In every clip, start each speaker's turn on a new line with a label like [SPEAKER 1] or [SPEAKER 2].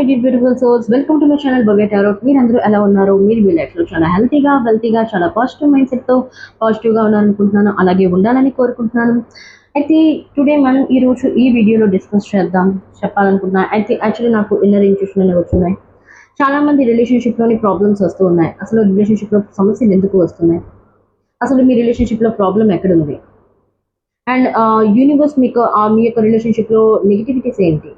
[SPEAKER 1] My dear beautiful souls welcome to my channel Bhavya tarot మీరందరూ ఎలా ఉన్నారు? మీరు మీ లైఫ్లో చాలా హెల్తీగా వెల్తీగా చాలా పాజిటివ్ మైండ్ సెట్తో పాజిటివ్గా ఉండాలనుకుంటున్నాను. అలాగే ఉండాలని కోరుకుంటున్నాను. అయితే టుడే మనం ఈరోజు ఈ వీడియోలో డిస్కస్ చేద్దాం చెప్పాలనుకుంటున్నాను అయితే యాక్చువల్లీ నాకు ఇన్నర్ ఇంట్యూషన్ అనేవి వస్తున్నాయి. చాలా మంది రిలేషన్షిప్లోని ప్రాబ్లమ్స్ వస్తూ ఉన్నాయి. అసలు రిలేషన్షిప్లో సమస్యలు ఎందుకు వస్తున్నాయి? అసలు మీ రిలేషన్షిప్లో ప్రాబ్లం ఎక్కడుంది? అండ్ యూనివర్స్ uh, మీకు uh, మీ యొక్క రిలేషన్షిప్లో నెగిటివిటీస్ ఏంటి?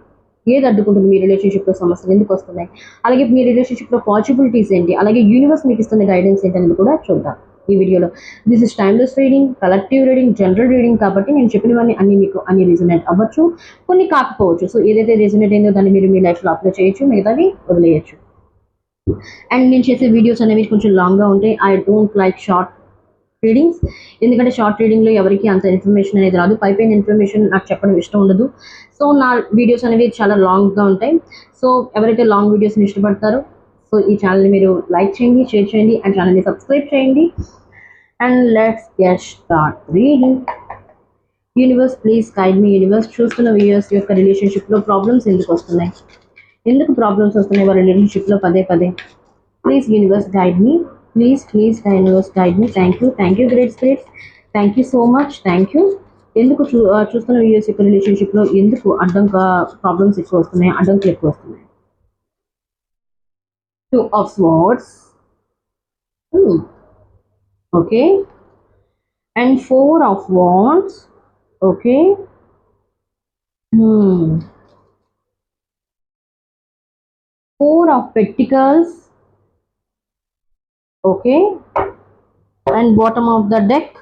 [SPEAKER 1] ఏది అడ్డుకుంటుంది మీ రిలేషన్షిప్లో సమస్యలు? ఎందుకు వస్తున్నాయి? అలాగే మీ రిలేషన్షిప్లో పాసిబిలిటీస్ ఏంటి? అలాగే యూనివర్స్ మీకు ఇస్తున్న గైడెన్స్ ఏంటి కూడా చూద్దాం ఈ వీడియోలో. This is timeless reading collective reading general reading కాబట్టి నేను చెప్పినవన్నీ అన్ని మీకు అన్ని రీజనేట్ అవ్వచ్చు కొన్ని కాకపోవచ్చు. సో ఏదైతే రీజనేట్ అయిందో దాన్ని మీరు మీ లైఫ్లో అప్లై చేయొచ్చు మిగతావి వదిలేయచ్చు. అండ్ నేను చేసే వీడియోస్ అనేవి కొంచెం లాంగ్గా ఉంటాయి. I don't like short readings ఎందుకంటే షార్ట్ రీడింగ్లో ఎవరికి అంత ఇన్ఫర్మేషన్ అనేది రాదు. పైపైన ఇన్ఫర్మేషన్ నాకు చెప్పడం ఇష్టం ఉండదు. సో నా వీడియోస్ అనేవి చాలా లాంగ్గా ఉంటాయి. సో ఎవరైతే లాంగ్ వీడియోస్ని ఇష్టపడతారో సో ఈ ఛానల్ని మీరు లైక్ చేయండి షేర్ చేయండి అండ్ ఛానల్ని సబ్స్క్రైబ్ చేయండి. And let's get started reading universe please guide me universe చూస్తున్న వ్యూయర్స్ యొక్క రిలేషన్షిప్లో ప్రాబ్లమ్స్ ఎందుకు వస్తున్నాయి? ఎందుకు ప్రాబ్లమ్స్ వస్తున్నాయి? వారి రిలేషన్షిప్లో పదే పదే. Please universe guide me please please universe guide me thank you thank you great spirits thank you so much thank you ఎందుకు చూ ఆ, చూస్తున్న వ్యూయర్స్ యొక్క రిలేషన్షిప్లో ఎందుకు అడ్డంక ప్రాబ్లమ్స్ ఎక్కువ వస్తున్నాయి అడ్డంకులు ఎక్కువ వస్తున్నాయి? Two of swords okay and four of wands okay four of pentacles okay. And bottom of the deck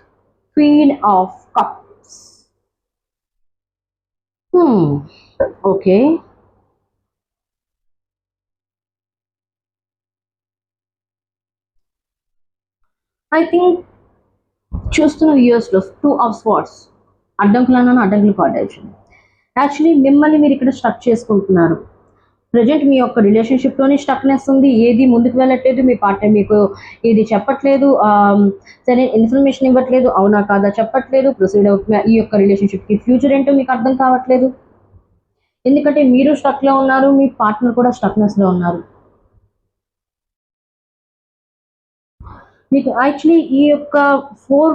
[SPEAKER 1] queen of cups. Hmm. Okay. I think చూస్తున్న వ్యూయర్స్లో టూ ఆఫ్ స్పాట్స్ అడ్డంకులన్నాను అడ్డంకులు కార్డ్ యాక్చువల్లీ మిమ్మల్ని మీరు ఇక్కడ స్ట్రక్ చేసుకుంటున్నారు. Present మీ యొక్క రిలేషన్షిప్లోనే స్టక్నెస్ ఉంది. ఏది ముందుకు వెళ్ళట్లేదు మీ పార్ట్నర్ మీకు ఏది చెప్పట్లేదు సరే ఇన్ఫర్మేషన్ ఇవ్వట్లేదు అవునా కాదా చెప్పట్లేదు ప్రొసీడ్ అవుతున్న ఈ యొక్క రిలేషన్షిప్కి ఫ్యూచర్ ఏంటో మీకు అర్థం కావట్లేదు. ఎందుకంటే మీరు స్టక్లో ఉన్నారు మీ పార్ట్నర్ కూడా స్టక్నెస్లో ఉన్నారు. మీకు యాక్చువల్లీ ఈ యొక్క ఫోర్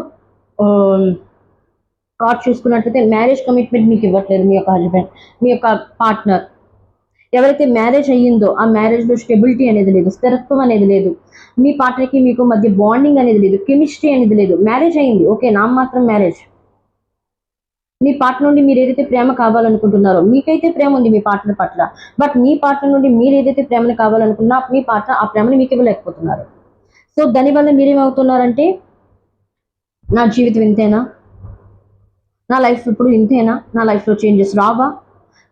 [SPEAKER 1] కార్డ్ చూసుకున్నట్లయితే మ్యారేజ్ కమిట్మెంట్ మీకు ఇవ్వట్లేదు మీ యొక్క హస్బెండ్ మీ యొక్క పార్ట్నర్ ఎవరైతే మ్యారేజ్ అయ్యిందో ఆ మ్యారేజ్లో స్టెబిలిటీ అనేది లేదు స్థిరత్వం అనేది లేదు. మీ పార్ట్నర్కి మీకు మధ్య బాండింగ్ అనేది లేదు కెమిస్ట్రీ అనేది లేదు. మ్యారేజ్ అయింది ఓకే నా మాత్రం మ్యారేజ్. మీ పార్ట్నర్ నుండి మీరు ఏదైతే ప్రేమ కావాలనుకుంటున్నారో మీకైతే ప్రేమ ఉంది మీ పార్ట్నర్ పట్ల. బట్ మీ పార్ట్నర్ నుండి మీరు ఏదైతే ప్రేమను కావాలనుకున్నా మీ పార్ట్నర్ ఆ ప్రేమను మీకు ఇవ్వలేకపోతున్నారు. సో దానివల్ల మీరేమవుతున్నారంటే నా జీవితం ఇంతేనా? నా లైఫ్ ఇప్పుడు ఇంతేనా? నా లైఫ్లో చేంజెస్ రావా?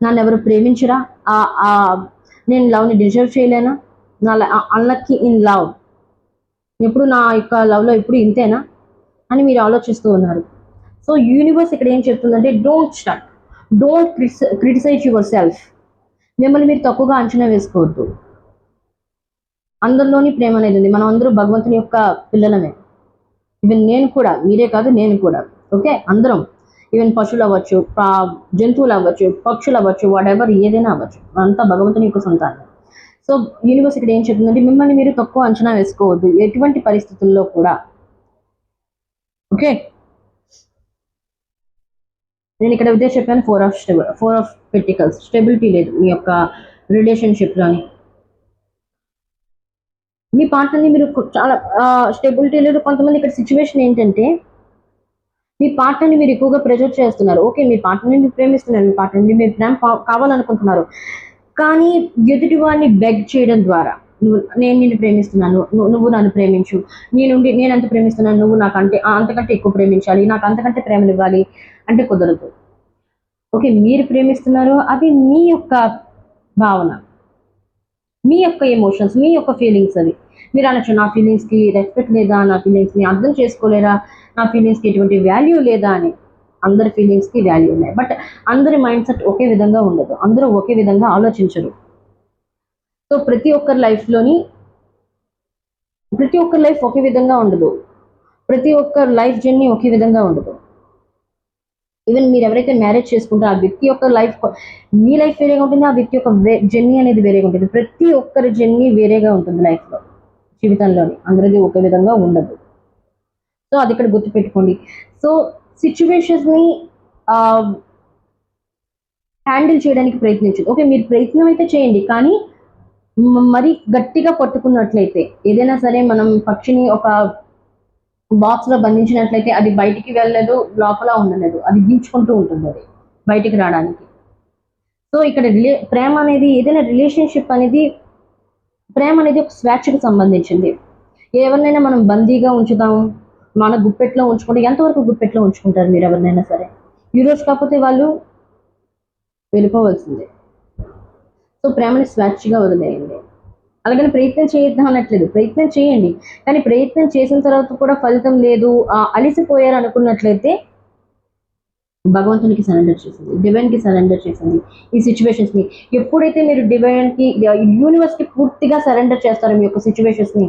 [SPEAKER 1] నన్ను ఎవరు ప్రేమించరా? ఆ- నేను లవ్ని డిజర్వ్ చేయలేనా? నా అన్లక్కీ ఇన్ లవ్. ఎప్పుడు నా యొక్క లవ్లో ఇప్పుడు ఇంతేనా? అని మీరు ఆలోచిస్తూ ఉన్నారు. సో యూనివర్స్ ఇక్కడ ఏం చెప్తుందంటే don't start don't criticize yourself మిమ్మల్ని మీరు తక్కువగా అంచనా వేసుకోవద్దు. అందరిలోని ప్రేమ అనేది ఉంది. మనం అందరూ భగవంతుని యొక్క పిల్లలమే. ఈవెన్ నేను కూడా మీరే కాదు నేను కూడా. ఓకే? అందరం. ఈవెన్ పశువులు అవ్వచ్చు జంతువులు అవ్వచ్చు పక్షులు అవ్వచ్చు వాట్ ఎవర్ ఏదైనా అవ్వచ్చు. అంతా భగవంతుని యొక్క సంతానం. సో యూనివర్స్ ఇక్కడ ఏం చెప్తుందంటే మిమ్మల్ని మీరు తక్కువ అంచనా వేసుకోవద్దు. ఎటువంటి పరిస్థితుల్లో కూడా. ఓకే నేను ఇక్కడ ఇదే చెప్పాను four of stable four of pentacles stability లేదు మీ యొక్క రిలేషన్షిప్లోని మీ పార్ట్నర్ని మీరు చాలా స్టెబిలిటీ లేదు. కొంతమంది ఇక్కడ సిచ్యువేషన్ ఏంటంటే మీ పార్ట్నర్ని మీరు ఎక్కువగా ప్రెజర్ చేస్తున్నారు. ఓకే మీ పార్ట్నర్ని మీరు ప్రేమిస్తున్నారు. మీ పార్ట్నర్ని మీరు ప్రేమ కావాలనుకుంటున్నారు. కానీ ఎదుటి వారిని బెగ్ చేయడం ద్వారా నువ్వు నేను నిన్ను ప్రేమిస్తున్నాను. నువ్వు నన్ను ప్రేమించు. నేనుండి నేను ఎంత ప్రేమిస్తున్నాను? నువ్వు నాకంటే అంతకంటే ఎక్కువ ప్రేమించాలి. నాకు అంతకంటే ప్రేమలు ఇవ్వాలి అంటే కుదరదు. ఓకే మీరు ప్రేమిస్తున్నారు అది మీ యొక్క భావన. మీ యొక్క ఎమోషన్స్ మీ యొక్క ఫీలింగ్స్ అవి. మీరు అనొచ్చు నా ఫీలింగ్స్కి రెస్పెక్ట్ లేదా నా ఫీలింగ్స్ని అర్థం చేసుకోలేరా? నా ఫీలింగ్స్కి ఎటువంటి వాల్యూ లేదా అని. అందరి ఫీలింగ్స్కి వాల్యూ ఉన్నాయి. బట్ అందరి మైండ్ సెట్ ఒకే విధంగా ఉండదు. అందరూ ఒకే విధంగా ఆలోచించరు. సో ప్రతి ఒక్కరి లైఫ్లోని ప్రతి ఒక్కరి లైఫ్ ఒకే విధంగా ఉండదు. ప్రతి ఒక్కరి లైఫ్ జర్నీ ఒకే విధంగా ఉండదు. ఈవెన్ మీరు ఎవరైతే మ్యారేజ్ చేసుకుంటారో ఆ వ్యక్తి యొక్క లైఫ్ మీ లైఫ్ వేరేగా ఉంటుంది ఆ వ్యక్తి యొక్క జర్నీ అనేది వేరేగా ఉంటుంది. ప్రతి ఒక్కరి జర్నీ వేరేగా ఉంటుంది లైఫ్లో జీవితంలోని. అందరిది ఒకే విధంగా ఉండదు. సో అది ఇక్కడ గుర్తుపెట్టుకోండి సో సిచ్యువేషన్స్ని హ్యాండిల్ చేయడానికి ప్రయత్నించండి. ఓకే మీరు ప్రయత్నం అయితే చేయండి కానీ మరి గట్టిగా పట్టుకున్నట్లయితే ఏదైనా సరే మనం పక్షిని ఒక బాక్స్లో బంధించినట్లయితే అది బయటికి వెళ్ళలేదు లోపల ఉండలేదు. అది గీంచుకుంటూ ఉంటుంది అది బయటికి రావడానికి. సో ఇక్కడ రిలే ప్రేమ అనేది ఏదైనా రిలేషన్షిప్ అనేది ప్రేమ అనేది ఒక స్వేచ్ఛకు సంబంధించింది. ఎవరినైనా మనం బందీగా ఉంచుతాం మన గుప్పెట్లో ఉంచుకుంటే ఎంతవరకు గుప్పెట్లో ఉంచుకుంటారు మీరు ఎవరినైనా సరే? ఈరోజు కాకపోతే వాళ్ళు వెళ్ళిపోవాల్సిందే. సో ప్రేమని స్వేచ్ఛగా వదిలేయండి. అలాగని ప్రయత్నం చేయొద్దాం అనట్లేదు. ప్రయత్నం చేయండి. కానీ ప్రయత్నం చేసిన తర్వాత కూడా ఫలితం లేదు. అలిసిపోయారు అనుకున్నట్లయితే భగవంతునికి సరెండర్ చేసింది. డివైన్కి సరెండర్ చేసింది ఈ సిచ్యువేషన్స్ని ఎప్పుడైతే మీరు డివైన్కి పూర్తిగా సరెండర్ చేస్తారో మీ యొక్క సిచ్యువేషన్స్ని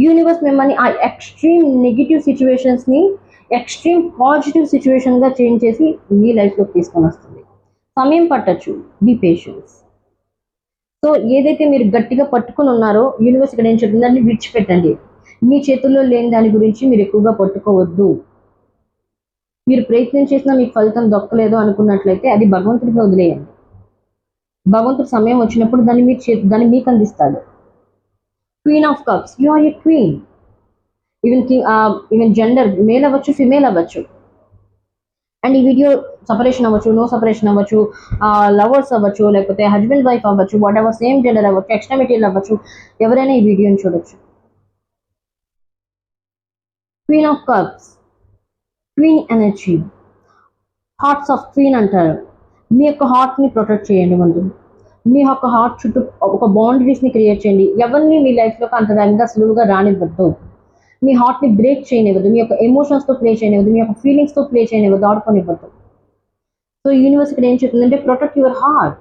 [SPEAKER 1] యూనివర్స్ మిమ్మల్ని ఆ ఎక్స్ట్రీమ్ నెగిటివ్ సిచ్యువేషన్స్ని ఎక్స్ట్రీమ్ పాజిటివ్ సిచ్యువేషన్గా చేంజ్ చేసి మీ లైఫ్లోకి తీసుకొని వస్తుంది. సమయం పట్టచ్చు. బీ పేషెన్స్ సో ఏదైతే మీరు గట్టిగా పట్టుకొని ఉన్నారో యూనివర్స్ ఇక్కడ ఏం చెప్తుంది? దాన్ని విడిచిపెట్టండి. మీ చేతుల్లో లేని దాని గురించి మీరు ఎక్కువగా పట్టుకోవద్దు. మీరు ప్రయత్నం చేసినా మీకు ఫలితం దొక్కలేదు అనుకున్నట్లయితే అది భగవంతుడికి వదిలేయండి. భగవంతుడి సమయం వచ్చినప్పుడు దాన్ని మీరు చే- దాన్ని మీకు అందిస్తాడు. Queen of cups you are a queen even even gender male అవ్వచ్చు ఫిమేల్ అవ్వచ్చు. అండ్ ఈ వీడియో సపరేషన్ అవ్వచ్చు నో సపరేషన్ అవ్వచ్చు లవర్స్ అవ్వచ్చు లేకపోతే హస్బెండ్ వైఫ్ అవ్వచ్చు వాట్ ఎవర్ సేమ్ జెండర్ అవ్వచ్చు ఎక్స్ట్రా మెటీరియల్ అవ్వచ్చు ఎవరైనా ఈ వీడియోని చూడొచ్చు. Queen of cups queen energy hearts of queen అంటారు. మీ యొక్క హార్ట్ని ప్రొటెక్ట్ చేయండి ముందు. మీ యొక్క హార్ట్ చుట్టూ ఒక బౌండరీస్ని క్రియేట్ చేయండి. ఎవరిని మీ లైఫ్లోకి అంత వేగంగా సులువుగా రానివ్వద్దు. మీ హార్ట్ని బ్రేక్ చేయనివ్వద్దు. మీ యొక్క ఎమోషన్స్తో ప్లే చేయనివ్వద్దు. మీ యొక్క ఫీలింగ్స్తో ప్లే చేయనివ్వద్దు. ఆడుకోనివ్వద్దు. సో యూనివర్స్ ఇక్కడ ఏం చెప్తుందంటే ప్రొటెక్ట్ యువర్ హార్ట్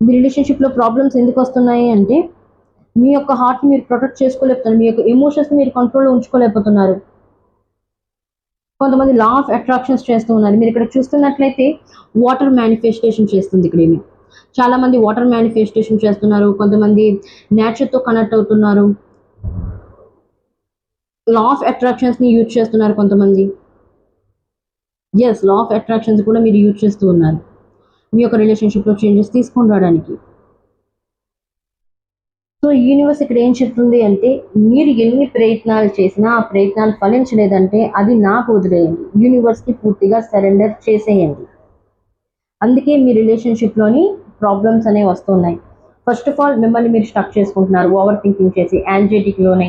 [SPEAKER 1] మీ రిలేషన్షిప్లో ప్రాబ్లమ్స్ ఎందుకు వస్తున్నాయి అంటే మీ యొక్క హార్ట్ని మీరు ప్రొటెక్ట్ చేసుకోలేకపోతున్నారు. మీ యొక్క ఎమోషన్స్ని మీరు కంట్రోల్లో ఉంచుకోలేకపోతున్నారు. కొంతమంది లా ఆఫ్ అట్రాక్షన్స్ చేస్తూ ఉన్నారు. మీరు ఇక్కడ చూస్తున్నట్లయితే వాటర్ మేనిఫెస్టేషన్ చేస్తుంది ఇక్కడ ఏమి చాలామంది వాటర్ మేనిఫెస్టేషన్ చేస్తున్నారు. కొంతమంది నేచర్తో కనెక్ట్ అవుతున్నారు. లా ఆఫ్ అట్రాక్షన్స్ని యూజ్ చేస్తున్నారు కొంతమంది. ఎస్ లా ఆఫ్ అట్రాక్షన్స్ కూడా మీరు యూజ్ చేస్తూ ఉన్నారు. మీ యొక్క రిలేషన్షిప్లో చేంజెస్ తీసుకొని రావడానికి. సో యూనివర్స్ ఇక్కడ ఏం చెప్తుంది అంటే మీరు ఎన్ని ప్రయత్నాలు చేసినా ఆ ప్రయత్నాలు ఫలించలేదంటే అది నాకు వదిలేయండి. యూనివర్స్కి పూర్తిగా సరెండర్ చేసేయండి. అందుకే మీ రిలేషన్షిప్లోని ప్రాబ్లమ్స్ అనేవి వస్తున్నాయి ఫస్ట్ ఆఫ్ ఆల్ మిమ్మల్ని మీరు స్టక్ చేసుకుంటున్నారు ఓవర్ థింకింగ్ చేసి యాంగ్జైటీలోనే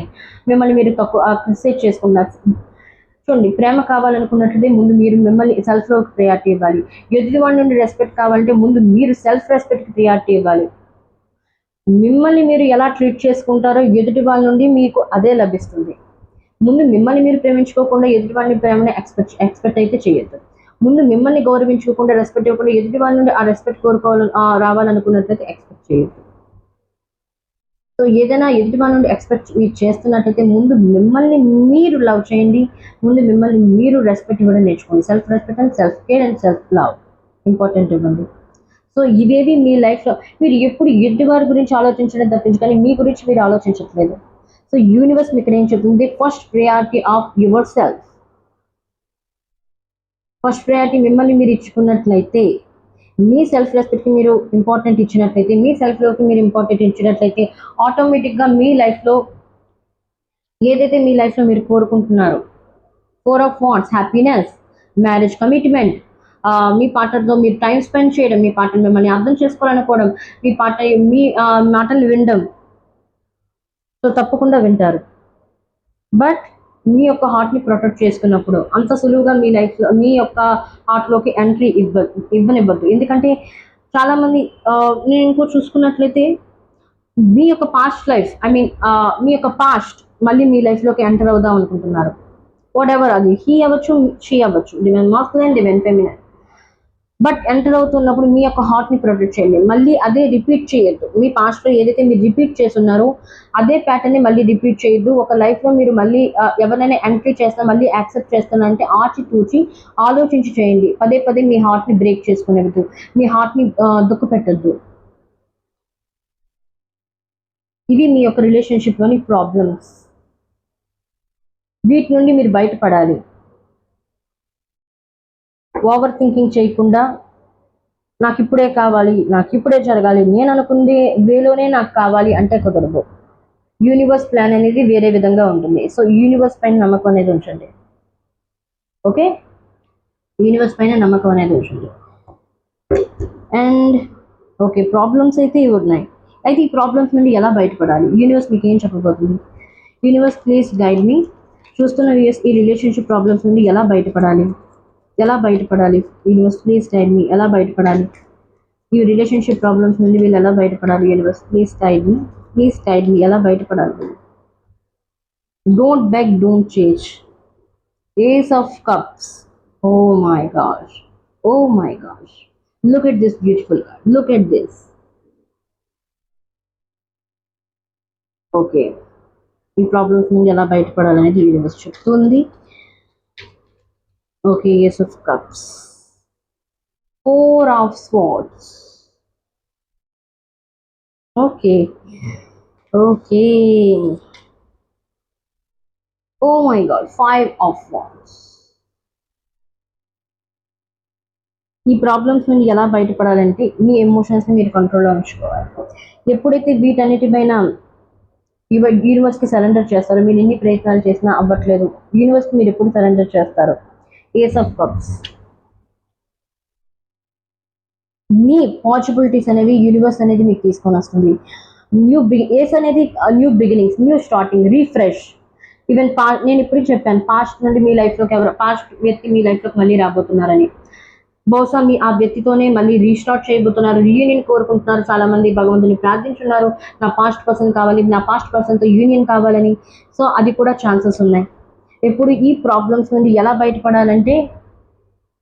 [SPEAKER 1] మిమ్మల్ని మీరు తక్కువ క్రిసైజ్ చేసుకుంటున్నారు. చూడండి ప్రేమ కావాలనుకున్నట్లయితే ముందు మీరు మిమ్మల్ని సెల్ఫ్లో ప్రియారిటీ ఇవ్వాలి. ఎదుటి వాడి నుండి రెస్పెక్ట్ కావాలంటే ముందు మీరు సెల్ఫ్ రెస్పెక్ట్కి ప్రియారిటీ ఇవ్వాలి. మిమ్మల్ని మీరు ఎలా ట్రీట్ చేసుకుంటారో ఎదుటి వాళ్ళ నుండి మీకు అదే లభిస్తుంది. ముందు మిమ్మల్ని మీరు ప్రేమించుకోకుండా ఎదుటి వాళ్ళని ప్రేమని ఎక్స్పెక్ట్ ఎక్స్పెక్ట్ అయితే చేయొద్దు. ముందు మిమ్మల్ని గౌరవించుకోకుండా రెస్పెక్ట్ ఇవ్వకుండా ఎదుటి వాళ్ళ నుండి ఆ రెస్పెక్ట్ కోరుకోవాలని ఆ రావాలనుకున్నట్లయితే ఎక్స్పెక్ట్ చేయొద్దు. సో ఏదైనా ఎదుటి వాళ్ళ నుండి ఎక్స్పెక్ట్ మీరు చేస్తున్నట్లయితే ముందు మిమ్మల్ని మీరు లవ్ చేయండి. ముందు మిమ్మల్ని మీరు రెస్పెక్ట్ ఇవ్వడం నేర్చుకోండి. Self respect and self care and self love important ఇవ్వండి. సో ఇవేవి మీ లైఫ్లో మీరు ఎప్పుడు ఎదుటివారి గురించి ఆలోచించడం తప్పించి కానీ మీ గురించి మీరు ఆలోచించట్లేదు. సో యూనివర్స్ మీకు ఇక్కడ ఏం చెప్తుంది first priority of yourself first priority మిమ్మల్ని మీరు ఇచ్చుకున్నట్లయితే మీ సెల్ఫ్ రెస్పెక్ట్కి మీరు ఇంపార్టెంట్ ఇచ్చినట్లయితే మీ సెల్ఫ్లోకి మీరు ఇంపార్టెంట్ ఇచ్చినట్లయితే ఆటోమేటిక్గా మీ లైఫ్లో ఏదైతే మీ లైఫ్లో మీరు కోరుకుంటున్నారో four of wands happiness marriage commitment మీ పార్ట్నర్తో మీరు టైం స్పెండ్ చేయడం మీ పార్ట్నర్ మిమ్మల్ని అర్థం చేసుకోవాలనుకోవడం మీ పార్ట్నర్ మీ మాటలు వినడం. సో తప్పకుండా వింటారు. బట్ మీ యొక్క హార్ట్ని ప్రొటెక్ట్ చేసుకున్నప్పుడు అంత సులువుగా మీ లైఫ్లో మీ యొక్క హార్ట్లోకి ఎంట్రీ ఇవ్వ ఇవ్వనివ్వద్దు. ఎందుకంటే చాలామంది నేను ఇంకో చూసుకున్నట్లయితే మీ యొక్క పాస్ట్ లైఫ్ ఐ మీన్ మీ యొక్క పాస్ట్ మళ్ళీ మీ లైఫ్లోకి ఎంటర్ అవుదాం అనుకుంటున్నారు. వాట్ ఎవర్ అది హీ అవ్వచ్చు షీ అవ్వచ్చు divine masculine divine feminine but enter అవుతున్నప్పుడు మీ యొక్క హార్ట్ని ప్రొటెక్ట్ చేయండి. మళ్ళీ అదే రిపీట్ చేయొద్దు. మీ పాస్ట్లో ఏదైతే మీరు రిపీట్ చేస్తున్నారో అదే ప్యాటర్న్ని మళ్ళీ రిపీట్ చేయొద్దు. ఒక లైఫ్లో మీరు మళ్ళీ ఎవరైనా ఎంట్రీ చేస్తున్నా మళ్ళీ యాక్సెప్ట్ చేస్తున్నా అంటే ఆచి తూచి ఆలోచించి చేయండి. పదే పదే మీ హార్ట్ని బ్రేక్ చేసుకునేవద్దు మీ హార్ట్ని దుఃఖ పెట్టద్దు ఇవి మీ యొక్క రిలేషన్షిప్లోని ప్రాబ్లమ్స్ వీటి నుండి మీరు బయటపడాలి. ఓవర్ థింకింగ్ చేయకుండా నాకు ఇప్పుడే కావాలి నాకు ఇప్పుడే జరగాలి నేను అనుకుంది వేలోనే నాకు కావాలి అంటే కుదరదు. యూనివర్స్ ప్లాన్ అనేది వేరే విధంగా ఉంటుంది. సో యూనివర్స్ పైన నమ్మకం అనేది ఉంచండి. ఓకే యూనివర్స్ పైన నమ్మకం అనేది ఉంచండి. అండ్ ఓకే ప్రాబ్లమ్స్ అయితే ఇవి ఉన్నాయి. అయితే ఈ ప్రాబ్లమ్స్ నుండి ఎలా బయటపడాలి? యూనివర్స్ మీకు ఏం చెప్పబోతుంది? యూనివర్స్ ప్లీజ్ గైడ్ మీ చూస్తున్న వ్యూస్ ఈ రిలేషన్షిప్ ప్రాబ్లమ్స్ నుండి ఎలా బయటపడాలి? ఎలా బయటపడాలి? యూనివర్స్ ప్లీజ్ గైడ్ మీ ఎలా బయటపడాలి? ఈ రిలేషన్షిప్ ప్రాబ్లమ్స్ నుండి వీళ్ళు ఎలా బయటపడాలి? Universe please guide me please guide me ఎలా బయటపడాలి? Don't beg don't change ace of cups oh my gosh oh my gosh look at this beautiful look at this okay ఈ ప్రాబ్లమ్స్ నుండి ఎలా బయటపడాలనేది యూనివర్స్ చెప్తుంది. Okay ace of cups four of swords okay okay oh my god five of wands ఈ problems నుండి ఎలా బయటపడాలంటే మీ ఎమోషన్స్ని మీరు కంట్రోల్లో ఉంచుకోవాలి. ఎప్పుడైతే వీటన్నిటిపైన యూనివర్స్కి సరెండర్ చేస్తారో మీరు ఎన్ని ప్రయత్నాలు చేసినా అవ్వట్లేదు. యూనివర్స్కి మీరు ఎప్పుడు సరెండర్ చేస్తారు? ఏస్ ఆఫ్ కప్స్ మీ పాసిబిలిటీస్ అనేవి యూనివర్స్ అనేది మీకు తీసుకొని వస్తుంది. న్యూ బిగి ఏస్ అనేది new beginnings new starting refresh even పా నేను ఇప్పుడు చెప్పాను పాస్ట్ నుండి మీ లైఫ్లోకి ఎవరు పాస్ట్ వ్యక్తి మీ లైఫ్లోకి మళ్ళీ రాబోతున్నారని. బహుశా మీ ఆ వ్యక్తితోనే మళ్ళీ రీస్టార్ట్ చేయబోతున్నారు యూనియన్ కోరుకుంటున్నారు చాలా మంది భగవంతుని ప్రార్థించున్నారు. నా పాస్ట్ పర్సన్ కావాలి నా పాస్ట్ పర్సన్తో యూనియన్ కావాలని. సో అది కూడా ఛాన్సెస్ ఉన్నాయి. ఇప్పుడు ఈ ప్రాబ్లమ్స్ నుండి ఎలా బయటపడాలంటే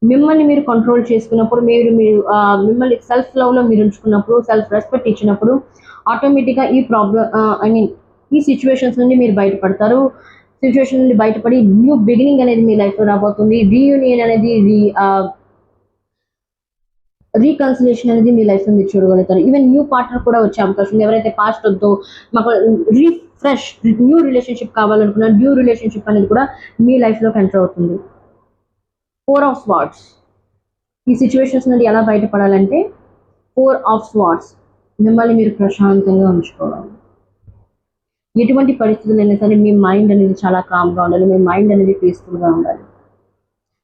[SPEAKER 1] మిమ్మల్ని మీరు కంట్రోల్ చేసుకున్నప్పుడు మీరు మీరు మిమ్మల్ని సెల్ఫ్ లవ్లో మీరు ఉంచుకున్నప్పుడు సెల్ఫ్ రెస్పెక్ట్ ఇచ్చినప్పుడు ఆటోమేటిక్గా ఈ ప్రాబ్లం ఐ మీన్ ఈ సిచ్యువేషన్స్ నుండి మీరు బయటపడతారు. సిచ్యువేషన్ నుండి బయటపడి న్యూ బిగినింగ్ అనేది మీ లైఫ్లో రాబోతుంది. రీయూనియన్ అనేది రీ రీకన్సిలేషన్ అనేది మీ లైఫ్ మీరు చూడగలుగుతారు. ఈవెన్ న్యూ పార్ట్నర్ కూడా వచ్చే అవకాశం ఉంది. ఎవరైతే పాస్ట్ వద్దో మాకు రీఫ్రెష్ న్యూ రిలేషన్షిప్ కావాలనుకున్న న్యూ రిలేషన్షిప్ అనేది కూడా మీ లైఫ్లోకి ఎంటర్ అవుతుంది. ఫోర్ ఆఫ్ స్వాట్స్ ఈ సిచ్యువేషన్స్ నుండి ఎలా బయటపడాలంటే ఫోర్ ఆఫ్ స్వాట్స్ మిమ్మల్ని మీరు ప్రశాంతంగా ఉంచుకోవాలి. ఎటువంటి పరిస్థితులైనా సరే మీ మైండ్ అనేది చాలా కామ్గా ఉండాలి. మీ మైండ్ అనేది పీస్ఫుల్గా ఉండాలి.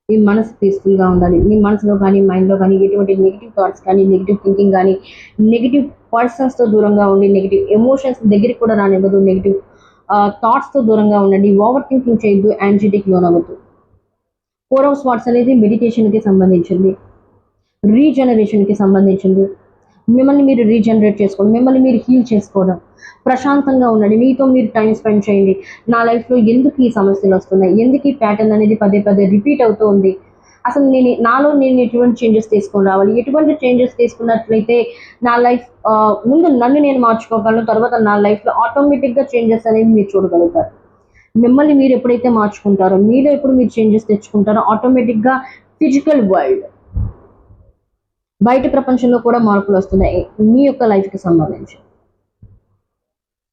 [SPEAKER 1] మీ మనసు పీస్ఫుల్గా ఉండాలి. మీ మనసులో కానీ మైండ్లో కానీ ఎటువంటి నెగిటివ్ థాట్స్ కానీ నెగిటివ్ థింకింగ్ కానీ నెగిటివ్ పర్సన్స్తో దూరంగా ఉండి నెగిటివ్ ఎమోషన్స్ దగ్గరికి కూడా రానివ్వదు. నెగిటివ్ థాట్స్తో దూరంగా ఉండండి. ఓవర్ థింకింగ్ చేయొద్దు యాంగ్జైటీకి లోనవ్వద్దు. ఫోర్ ఆఫ్ స్వాట్స్ అనేది మెడిటేషన్కి సంబంధించింది. రీజనరేషన్కి సంబంధించింది. మిమ్మల్ని మీరు రీజనరేట్ చేసుకోవడం మిమ్మల్ని మీరు హీల్ చేసుకోవడం. ప్రశాంతంగా ఉండండి. మీతో మీరు టైం స్పెండ్ చేయండి. నా లైఫ్లో ఎందుకు ఈ సమస్యలు వస్తున్నాయి? ఎందుకు ఈ ప్యాటర్న్ అనేది పదే పదే రిపీట్ అవుతూ ఉంది? అసలు నేను నాలో నేను ఎటువంటి చేంజెస్ తీసుకొని రావాలి? ఎటువంటి చేంజెస్ తీసుకున్నట్లయితే నా లైఫ్ ముందు నన్ను నేను మార్చుకోగలను తర్వాత నా లైఫ్లో ఆటోమేటిక్గా చేంజెస్ అనేది మీరు చూడగలుగుతారు. మిమ్మల్ని మీరు ఎప్పుడైతే మార్చుకుంటారో మీలో ఎప్పుడు మీరు చేంజెస్ తెచ్చుకుంటారో ఆటోమేటిక్గా ఫిజికల్ వరల్డ్ బయట ప్రపంచంలో కూడా మార్పులు వస్తున్నాయి. మీ యొక్క లైఫ్కి సంబంధించి.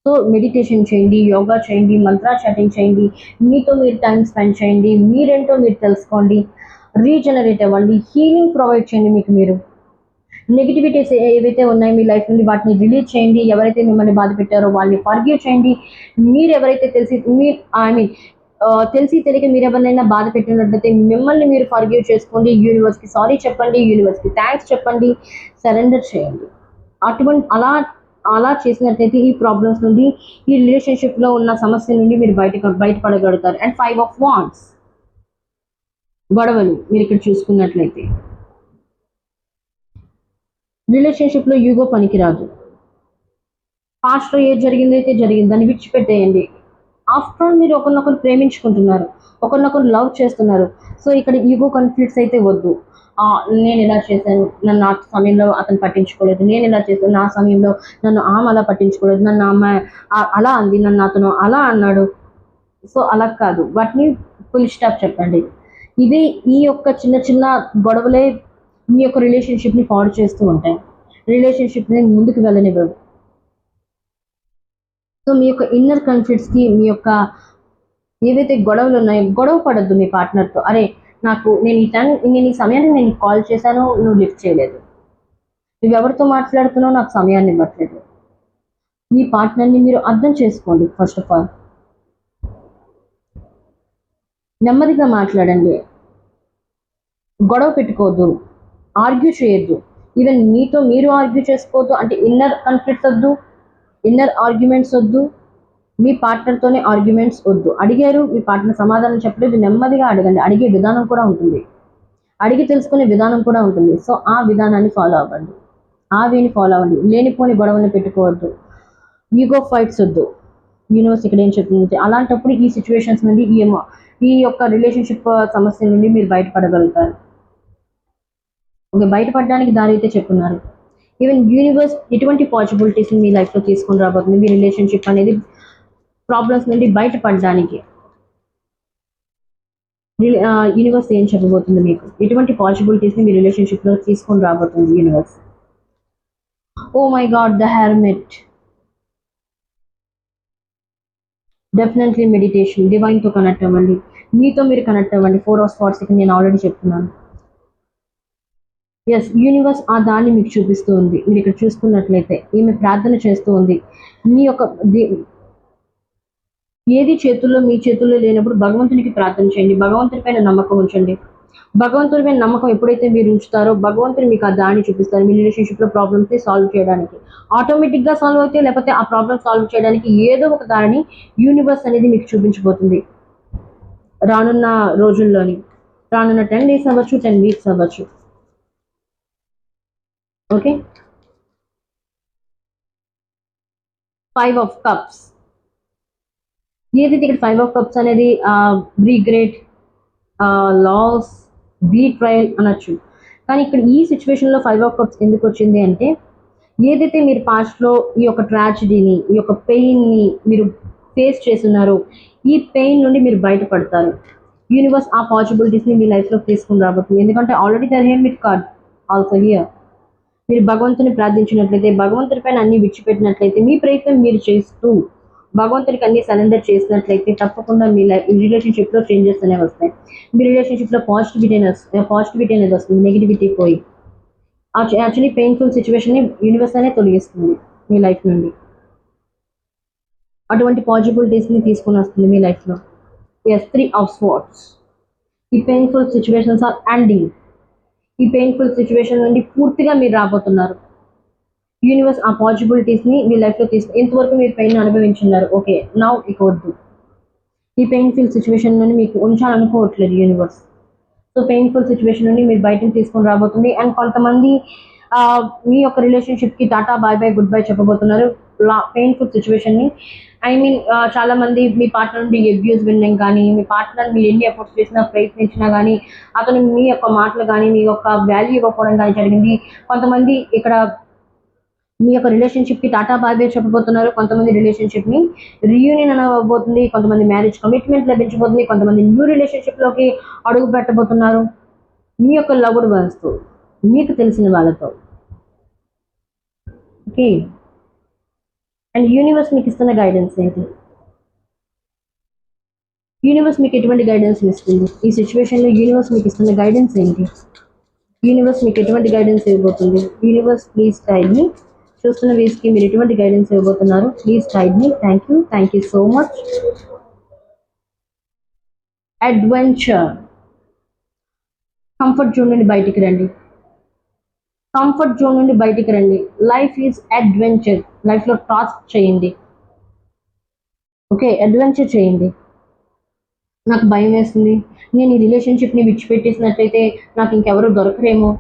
[SPEAKER 1] సో మెడిటేషన్ చేయండి యోగా చేయండి మంత్రా చాటింగ్ చేయండి మీతో మీరు టైం స్పెండ్ చేయండి మీరేంటో మీరు తెలుసుకోండి రీజనరేట్ అవ్వండి హీలింగ్ ప్రొవైడ్ చేయండి మీకు మీరు. నెగిటివిటీస్ ఏవైతే ఉన్నాయో మీ లైఫ్ నుండి వాటిని రిలీజ్ చేయండి. ఎవరైతే మిమ్మల్ని బాధ పెట్టారో వాళ్ళని ఫర్గ్యూ చేయండి. మీరు ఎవరైతే తెలిసి మీ ఐ మీన్ తెలిసి తెలియక మీరు ఎవరినైనా బాధ పెట్టినట్లయితే మిమ్మల్ని మీరు ఫర్గ్యూ చేసుకోండి యూనివర్స్కి సారీ చెప్పండి యూనివర్స్కి థ్యాంక్స్ చెప్పండి సరెండర్ చేయండి. అటువంటి అలా అలా చేసినట్లయితే ఈ ప్రాబ్లమ్స్ నుండి ఈ రిలేషన్షిప్లో ఉన్న సమస్య నుండి మీరు బయట బయటపడగలుగుతారు. అండ్ ఫైవ్ ఆఫ్ వాన్స్ గొడవలు మీరు ఇక్కడ చూసుకున్నట్లయితే. రిలేషన్షిప్లో యూగో పనికిరాదు. పాస్ట్లో ఏది జరిగిందైతే జరిగింది. దాన్ని విడిచిపెట్టేయండి. ఆఫ్టర్ ఆల్ మీరు ఒకరినొకరు ప్రేమించుకుంటున్నారు ఒకరినొకరు లవ్ చేస్తున్నారు. సో ఇక్కడ ఈగో కాన్ఫ్లిక్ట్స్ అయితే వద్దు. నేను ఇలా చేశాను నన్ను నా సమయంలో అతను పట్టించుకోలేదు నేను ఇలా చేశాను నా సమయంలో నన్ను ఆమె అలా పట్టించుకోలేదు నన్ను ఆమె అలా అంది నన్ను అతను అలా అన్నాడు. సో అలా కాదు. వాటిని ఫుల్ స్టాప్ చెప్పండి. ఇది ఈ యొక్క చిన్న చిన్న గొడవలే మీ యొక్క రిలేషన్షిప్ని పాడు చేస్తూ ఉంటాయి. రిలేషన్షిప్ని ముందుకు వెళ్ళనివ్వవు. సో మీ యొక్క ఇన్నర్ కాన్ఫ్లిక్ట్స్కి మీ యొక్క ఏవైతే గొడవలు ఉన్నాయో గొడవ పడద్దు మీ పార్ట్నర్తో అరే నాకు నేను ఈ టైం నేను ఈ సమయాన్ని నేను కాల్ చేశాను నువ్వు లిఫ్ట్ చేయలేదు. నువ్వు ఎవరితో మాట్లాడుతున్నావు నాకు సమయాన్ని ఇవ్వట్లేదు. మీ పార్ట్నర్ని మీరు అర్థం చేసుకోండి ఫస్ట్ ఆఫ్ ఆల్ నెమ్మదిగా మాట్లాడండి. గొడవ పెట్టుకోవద్దు. ఆర్గ్యూ చేయొద్దు. ఈవెన్ మీతో మీరు ఆర్గ్యూ చేసుకోవద్దు అంటే ఇన్నర్ కాన్ఫ్లిక్ట్స్ వద్దు. ఇన్నర్ ఆర్గ్యుమెంట్స్ వద్దు మీ పార్ట్నర్తోనే ఆర్గ్యుమెంట్స్ వద్దు. అడిగారు మీ పార్ట్నర్ సమాధానం చెప్పలేదు నెమ్మదిగా అడగండి. అడిగే విధానం కూడా ఉంటుంది. అడిగి తెలుసుకునే విధానం కూడా ఉంటుంది. సో ఆ విధానాన్ని ఫాలో అవ్వండి. ఆ వేని ఫాలో అవ్వండి. లేనిపోని గొడవని పెట్టుకోవద్దు. ఈగో ఫైట్స్ వద్దు. యూనివర్స్ ఇక్కడ ఏం చెప్తుంది అలాంటప్పుడు ఈ సిచ్యువేషన్స్ నుండి ఈ ఈ యొక్క రిలేషన్షిప్ uh, సమస్య నుండి మీరు బయటపడగలుగుతారు. ఓకే బయటపడడానికి దారి అయితే చెప్పున్నారు. ఈవెన్ యూనివర్స్ ఎటువంటి పాసిబిలిటీస్ని మీ లైఫ్లో తీసుకొని రాబోతుంది. మీ రిలేషన్షిప్ అనేది ప్రాబ్లమ్స్ నుండి బయటపడడానికి. యూనివర్స్ ఏం చెప్పబోతుంది మీకు? ఎటువంటి పాసిబిలిటీస్ని మీ రిలేషన్షిప్లో తీసుకొని రాబోతుంది universe oh my god the hermit definitely meditation డివైన్తో connect అవ్వండి. మీతో మీరు కనెక్ట్ అవ్వండి. ఫోర్ అవర్స్ ఫార్ సెకండ్ నేను ఆల్రెడీ చెప్తున్నాను. ఎస్ యూనివర్స్ ఆ దాన్ని మీకు చూపిస్తూ ఉంది. మీరు ఇక్కడ చూసుకున్నట్లయితే ఈమె ప్రార్థన చేస్తూ ఉంది. మీ యొక్క ఏది చేతుల్లో మీ చేతుల్లో లేనప్పుడు భగవంతునికి ప్రార్థన చేయండి. భగవంతుని పైన నమ్మకం ఉంచండి. భగవంతుని పైన నమ్మకం ఎప్పుడైతే మీరు ఉంచుతారో భగవంతుని మీకు ఆ దాన్ని చూపిస్తారు. మీ రిలేషన్షిప్లో ప్రాబ్లమ్స్ని సాల్వ్ చేయడానికి. ఆటోమేటిక్గా సాల్వ్ అయితే లేకపోతే ఆ ప్రాబ్లమ్ సాల్వ్ చేయడానికి ఏదో ఒక దానిని యూనివర్స్ అనేది మీకు చూపించబోతుంది. రానున్న రోజుల్లోని రానున్న టెన్ డేస్ అవ్వచ్చు టెన్ వీక్స్ అవ్వచ్చు. ఓకే. ఫైవ్ ఆఫ్ కప్స్ ఏదైతే ఇక్కడ ఫైవ్ ఆఫ్ కప్స్ అనేది రీగ్రేట్ లాస్ బీ ట్రయల్ అనొచ్చు. కానీ ఇక్కడ ఈ సిచ్యువేషన్లో ఫైవ్ ఆఫ్ కప్స్ ఎందుకు వచ్చింది అంటే ఏదైతే మీరు పాస్ట్లో ఈ యొక్క ట్రాజడీని ఈ యొక్క పెయిన్ని మీరు ఫేస్ చేస్తున్నారో ఈ పెయిన్ నుండి మీరు బయటపడతారు. యూనివర్స్ ఆ పాసిబిలిటీస్ని మీ లైఫ్లో తీసుకుని రాబోతుంది ఎందుకంటే already the hermit card also here మీరు భగవంతుని ప్రార్థించినట్లయితే భగవంతుడి పైన అన్ని విడిచిపెట్టినట్లయితే మీ ప్రయత్నం మీరు చేస్తూ భగవంతుడికి అన్ని సరెండర్ చేసినట్లయితే తప్పకుండా మీ లైఫ్ రిలేషన్షిప్లో చేంజెస్ అనేవి వస్తాయి. మీ రిలేషన్షిప్లో పాజిటివిటీ అనేది పాజిటివిటీ అనేది వస్తుంది నెగిటివిటీ పోయి. యాక్చువల్లీ పెయిన్ఫుల్ సిచ్యువేషన్ని యూనివర్స్ అనే తొలగిస్తుంది మీ లైఫ్ నుండి. అటువంటి పాజిబిలిటీస్ని తీసుకొని వస్తుంది మీ లైఫ్లో. ఎస్ త్రీ ఆఫ్ స్వాట్స్ ఈ పెయిన్ఫుల్ సిచ్యువేషన్స్ ఆర్ ఎండింగ్ ఈ పెయిన్ఫుల్ సిచ్యువేషన్ నుండి పూర్తిగా మీరు రాబోతున్నారు. యూనివర్స్ ఆ పాసిబిలిటీస్ని మీ లైఫ్లో తీసుకు ఇంతవరకు మీరు పెయిన్ అనుభవించున్నారు. ఓకే నౌ ఇక వద్దు. ఈ పెయిన్ఫుల్ సిచ్యువేషన్ నుండి మీకు ఉంచాలనుకోవట్లేదు యూనివర్స్ సో పెయిన్ఫుల్ సిచ్యువేషన్ నుండి మీరు బయటకు తీసుకొని రాబోతుంది. అండ్ కొంతమంది మీ యొక్క రిలేషన్షిప్కి Tata bye bye good bye చెప్పబోతున్నారు. పెయిన్ఫుల్ సిచ్యువేషన్ని ఐ మీన్ చాలామంది మీ పార్ట్నర్ నుండి అబ్యూస్ వినడం కానీ మీ పార్ట్నర్ మీరు ఎన్ని ఎఫర్ట్స్ చేసినా ప్రయత్నించినా కానీ అతను మీ యొక్క మాటలు కానీ మీ యొక్క వాల్యూ ఇవ్వకపోవడం కానీ జరిగింది. కొంతమంది ఇక్కడ మీ యొక్క రిలేషన్షిప్కి టాటా బాబే చెప్పబోతున్నారు. కొంతమంది రిలేషన్షిప్ని రీయూనియన్ అనబోతుంది. కొంతమంది మ్యారేజ్ కమిట్మెంట్ లభించబోతుంది. కొంతమంది న్యూ రిలేషన్షిప్లోకి అడుగు పెట్టబోతున్నారు. మీ యొక్క లవ్డ్ వన్స్తో మీకు తెలిసిన వాళ్ళతో. ఓకే అండ్ యూనివర్స్ మీకు ఇస్తున్న గైడెన్స్ ఏంటి? యూనివర్స్ మీకు ఎటువంటి గైడెన్స్ ఇస్తుంది? ఈ సిచ్యువేషన్లో యూనివర్స్ మీకు ఇస్తున్న గైడెన్స్ ఏంటి? యూనివర్స్ మీకు ఎటువంటి గైడెన్స్ ఇవ్వబోతుంది? యూనివర్స్ ప్లీజ్ గైడ్ మీ చూస్తున్న వీస్కి మీరు ఎటువంటి గైడెన్స్ ఇవ్వబోతున్నారు? Please guide me thank you thank you so much adventure comfort zone నుండి బయటికి రండి. కంఫర్ట్ జోన్ నుండి బయటికి రండి. లైఫ్ ఈజ్ అడ్వెంచర్ లైఫ్లో టాస్క్ చేయండి. ఓకే అడ్వెంచర్ చేయండి. నాకు భయం వేస్తుంది. నేను ఈ రిలేషన్షిప్ని విడిచిపెట్టేసినట్లయితే నాకు ఇంకెవరు దొరకరేమో?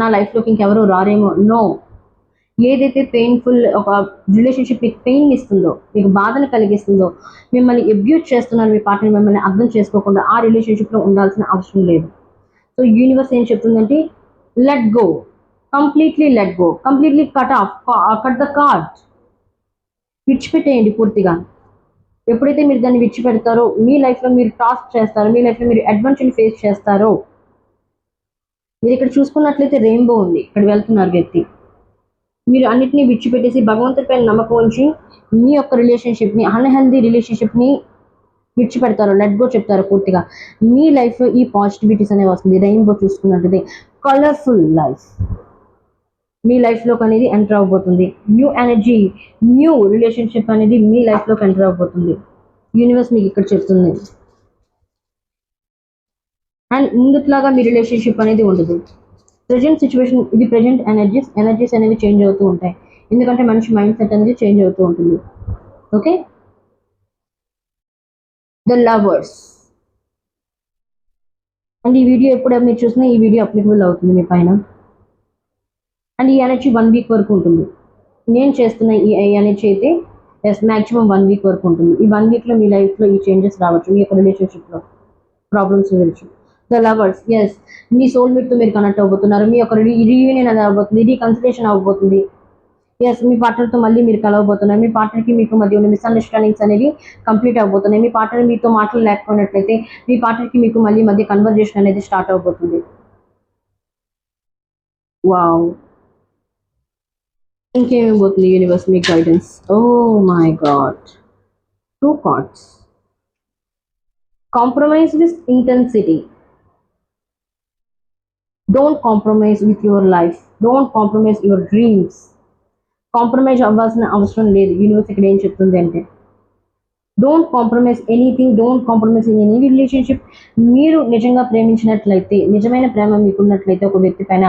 [SPEAKER 1] నా లైఫ్లోకి ఇంకెవరు రారేమో? నో ఏదైతే పెయిన్ఫుల్ ఒక రిలేషన్షిప్ మీకు పెయిన్ ఇస్తుందో మీకు బాధను కలిగిస్తుందో మిమ్మల్ని అబ్యూజ్ చేస్తున్నారు మీ పార్ట్నర్ మిమ్మల్ని అర్థం చేసుకోకుండా ఆ రిలేషన్షిప్లో ఉండాల్సిన అవసరం లేదు. సో యూనివర్స్ ఏం చెప్తుందంటే let go completely let go completely cut off cut the cord విడిచిపెట్టేయండి పూర్తిగా. ఎప్పుడైతే మీరు దాన్ని విడిచిపెడతారో మీ లైఫ్లో మీరు టాస్క్ చేస్తారో మీ లైఫ్లో మీరు అడ్వెంచర్ని ఫేస్ చేస్తారో మీరు ఇక్కడ చూసుకున్నట్లయితే రెయిన్బో ఉంది. ఇక్కడ వెళ్తున్నారు వ్యక్తి. మీరు అన్నిటినీ విడిచిపెట్టేసి భగవంతుడిపైన నమ్మకం ఉంచి మీ యొక్క రిలేషన్షిప్ని అన్హెల్దీ రిలేషన్షిప్ని విడిచిపెడతారు లెట్ గో చెప్తారు పూర్తిగా. మీ లైఫ్లో ఈ పాజిటివిటీస్ అనేవి వస్తుంది. రెయిన్బో చూసుకున్నట్లయితే కలర్ఫుల్ లైఫ్ మీ లైఫ్లోకి అనేది ఎంటర్ అవబోతుంది న్యూ ఎనర్జీ న్యూ రిలేషన్షిప్ అనేది మీ లైఫ్లోకి ఎంటర్ అవబోతుంది యూనివర్స్ మీకు ఇక్కడ చెప్తుంది. అండ్ ముందుట్లాగా మీ రిలేషన్షిప్ అనేది ఉండదు. ప్రజెంట్ సిచ్యువేషన్ ఇది ప్రజెంట్ ఎనర్జీస్ ఎనర్జీస్ అనేవి చేంజ్ అవుతూ ఉంటాయి. ఎందుకంటే మనిషి మైండ్ సెట్ అనేది చేంజ్ అవుతూ ఉంటుంది. ఓకే ద లవర్స్ అండ్ ఈ వీడియో ఎప్పుడు మీరు చూసినా ఈ వీడియో అప్లికబుల్ అవుతుంది మీ పైన. అండ్ ఈ ఎనర్జీ వన్ వీక్ వరకు ఉంటుంది. నేను చేస్తున్న ఈ ఎనర్జీ అయితే ఎస్ మ్యాక్సిమం వన్ వీక్ వరకు ఉంటుంది. ఈ వన్ వీక్లో మీ లైఫ్లో ఈ చేంజెస్ రావచ్చు మీ యొక్క రిలేషన్షిప్లో ప్రాబ్లమ్స్ గురించి ద లవర్స్ ఎస్ మీ సోల్మేట్తో మీరు కనెక్ట్ అవ్వబోతున్నారు మీ యొక్క రీయూనియన్ అనేది అవ్వబోతుంది రీకన్సిలేషన్ అవ్వబోతుంది. ఎస్ మీ పార్ట్నర్తో మళ్ళీ మీరు కలవబోతున్నారు మీ పార్ట్నర్కి మీకు మధ్య ఉన్న మిస్అండర్స్టాండింగ్స్ అనేవి కంప్లీట్ అవ్వబోతున్నాయి. మీ పార్ట్నర్ మీతో మాటలు లేకపోయినట్లయితే మీ పార్ట్నర్కి మీకు మళ్ళీ మధ్య కన్వర్జేషన్ అనేది స్టార్ట్ అవ్వబోతుంది. Wow ఇంకేమి పోతుంది universe me guidance oh my God two cards compromise with intensity don't compromise with your life don't compromise your dreams compromise అవ్వాల్సిన అవసరం లేదు యూనివర్స్ ఇక్కడ ఏం చెప్తుంది అంటే don't compromise anything don't compromise in any relationship మీరు నిజంగా ప్రేమించినట్లయితే నిజమైన ప్రేమ మీకున్నట్లయితే ఒక వ్యక్తి పైన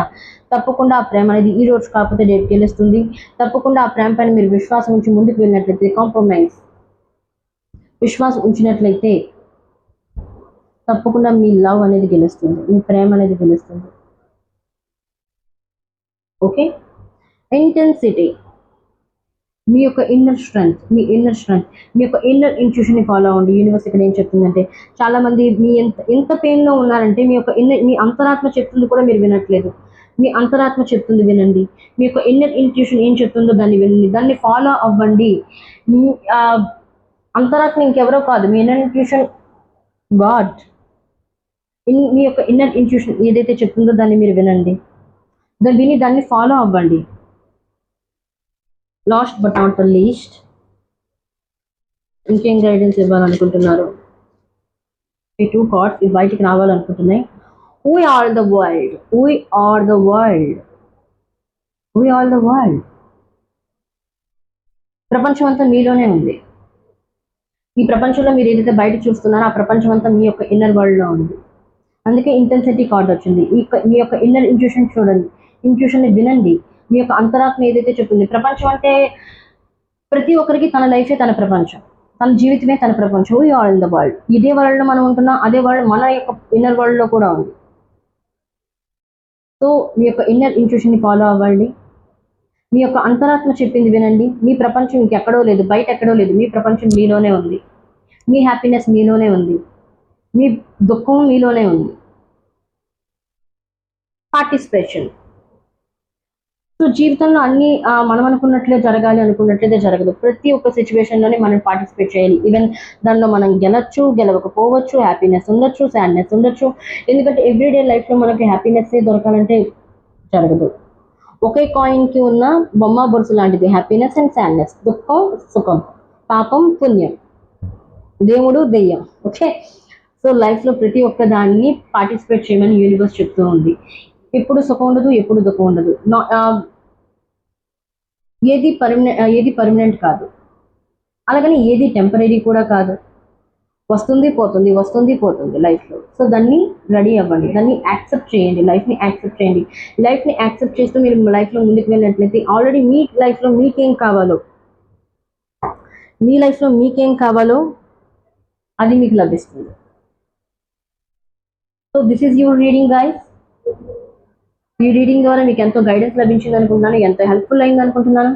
[SPEAKER 1] తప్పకుండా ఆ ప్రేమ అనేది ఈ రోజు కాకపోతే రేపు గెలుస్తుంది తప్పకుండా ఆ ప్రేమ పైన మీరు విశ్వాసం ఉంచి ముందుకు వెళ్ళినట్లయితే కాంప్రమైజ్ విశ్వాసం ఉంచినట్లయితే తప్పకుండా మీ లవ్ అనేది గెలుస్తుంది మీ ప్రేమ అనేది గెలుస్తుంది. ఓకే ఇంటెన్సిటీ మీ యొక్క ఇన్నర్ స్ట్రెంగ్త్ మీ ఇన్నర్ స్ట్రెంగ్త్ మీ యొక్క ఇన్నర్ ఇంట్యూషన్ని ఫాలో అవ్వండి. యూనివర్స్ ఇక్కడ ఏం చెప్తుందంటే చాలామంది మీ ఎంత ఎంత పెయిన్లో ఉన్నారంటే మీ యొక్క ఇన్నర్ మీ అంతరాత్మ చెప్తుంది కూడా మీరు వినట్లేదు. మీ అంతరాత్మ చెప్తుంది వినండి. మీ యొక్క ఇన్నర్ ఇంట్యూషన్ ఏం చెప్తుందో దాన్ని వినండి. దాన్ని ఫాలో అవ్వండి. మీ అంతరాత్మ ఇంకెవరో కాదు. మీ ఇన్నర్ ఇంట్యూషన్ గాడ్ మీ యొక్క ఇన్నర్ ఇంట్యూషన్ ఏదైతే చెప్తుందో దాన్ని మీరు వినండి. దాన్ని విని దాన్ని ఫాలో అవ్వండి. Last but not the least. ఇంకేం గైడెన్స్ ఇవ్వాలనుకుంటున్నారు? ఈ టూ కార్డ్స్ ఇవి బయటికి రావాలనుకుంటున్నాయి. We are the world we are the world we are the world ప్రపంచం అంతా మీలోనే ఉంది. ఈ ప్రపంచంలో మీరు ఏదైతే బయట చూస్తున్నారో ఆ ప్రపంచం అంతా మీ యొక్క ఇన్నర్ వరల్డ్లో ఉంది. అందుకే ఇంటెన్సిటీ కార్డ్ వచ్చింది. మీ యొక్క ఇన్నర్ ఇంట్యూషన్ చూడండి. ఇంట్యూషన్ని వినండి. మీ యొక్క అంతరాత్మ ఏదైతే చెప్తుంది ప్రపంచం అంటే ప్రతి ఒక్కరికి తన లైఫే తన ప్రపంచం. తన జీవితమే తన ప్రపంచం. We all in the world ఇదే వరల్డ్లో మనం ఉంటున్నాం అదే వరల్డ్ మన యొక్క ఇన్నర్ వరల్డ్లో కూడా ఉంది. సో మీ యొక్క ఇన్నర్ ఇంట్యూషన్ని ఫాలో అవ్వండి. మీ యొక్క అంతరాత్మ చెప్పింది వినండి. మీ ప్రపంచం ఇంకెక్కడో లేదు బయట ఎక్కడో లేదు. మీ ప్రపంచం మీలోనే ఉంది. మీ హ్యాపీనెస్ మీలోనే ఉంది. మీ దుఃఖం మీలోనే ఉంది. పార్టిసిపేషన్ సో జీవితంలో అన్ని మనం అనుకున్నట్లే జరగాలి అనుకున్నట్లయితే జరగదు. ప్రతి ఒక్క సిచ్యువేషన్లోనే మనం పార్టిసిపేట్ చేయాలి. ఈవెన్ దానిలో మనం గెలవచ్చు గెలవకపోవచ్చు హ్యాపీనెస్ ఉండొచ్చు సాడ్నెస్ ఉండొచ్చు. ఎందుకంటే ఎవ్రీడే లైఫ్లో మనకి హ్యాపీనెస్ దొరకాలంటే జరగదు. ఒకే కాయిన్కి ఉన్న బొమ్మ బొరుసు లాంటిది హ్యాపీనెస్ అండ్ సాడ్నెస్ దుఃఖం సుఖం. పాపం పుణ్యం. దేవుడు దెయ్యం. ఓకే సో లైఫ్లో ప్రతి ఒక్క దాన్ని పార్టిసిపేట్ చేయమని యూనివర్స్ చెప్తూ ఉంది. ఎప్పుడు సుఖం ఉండదు ఎప్పుడు దుఃఖం ఉండదు. నా- ఏది పర్మనెంట్ ఏది పర్మనెంట్ కాదు. అలాగని ఏది టెంపరీ కూడా కాదు. వస్తుంది పోతుంది వస్తుంది పోతుంది లైఫ్లో సో దాన్ని రెడీ అవ్వండి. దాన్ని యాక్సెప్ట్ చేయండి. లైఫ్ని యాక్సెప్ట్ చేయండి. లైఫ్ని యాక్సెప్ట్ చేస్తూ మీరు లైఫ్లో ముందుకు వెళ్ళినట్లయితే ఆల్రెడీ మీ లైఫ్లో మీకేం కావాలో మీ లైఫ్లో మీకేం కావాలో అది మీకు లభిస్తుంది. So this is your reading guys ఈ రీడింగ్ ద్వారా మీకు ఎంతో గైడెన్స్ లభించింది అనుకుంటున్నాను ఎంతో హెల్ప్ఫుల్ అయింది అనుకుంటున్నాను.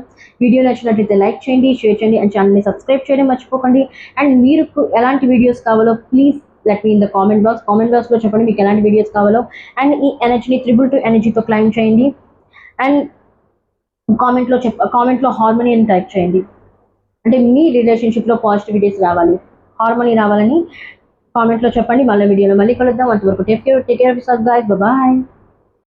[SPEAKER 1] వీడియో నచ్చినట్లయితే లైక్ చేయండి షేర్ చేయండి అండ్ ఛానల్ని సబ్స్క్రైబ్ చేయడం మర్చిపోకండి. అండ్ మీరు ఎలాంటి వీడియోస్ కావాలో please let me in the comment box comment బాక్స్లో చెప్పండి మీకు ఎలాంటి వీడియోస్ కావాలో. అండ్ ఈ ఎనర్జీని త్రిబుల్ టు ఎనర్జీతో క్లైమ్ చేయండి. అండ్ కామెంట్లో చెప్ కామెంట్లో హార్మోనీ అని టైప్ చేయండి. అంటే మీ రిలేషన్షిప్లో పాజిటివిటీస్ రావాలి. హార్మోనీ రావాలని కామెంట్లో చెప్పండి. మళ్ళీ వీడియోలో మళ్ళీ కలుద్దాం. అంతవరకు take care take care of bye bye